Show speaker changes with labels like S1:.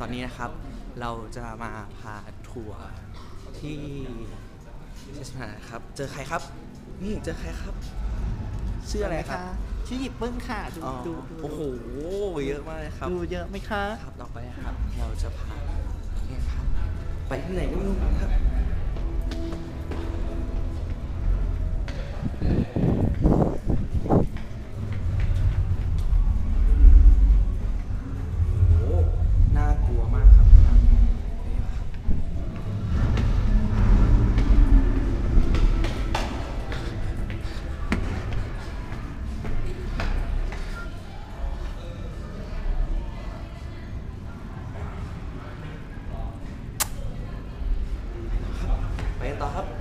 S1: ตอนนี้นะครับเราจะมาพาทัวร์ที่เทศบาลนะครับ เจอใครครับ นี่เจอใครครับ ชื่ออะไรครับ
S2: ชื่อหยิบปึ้งค่ะ ดู
S1: อ๋อ
S2: ดูดู
S1: โอ้โห เยอะมากเลยครับ
S2: ดูเยอะไหมคะ
S1: ครับต่อไปนะครับ เราจะพาเนี่ยครับ ไปที่ไหนก็ไม่รู้ครับ ต่อครับ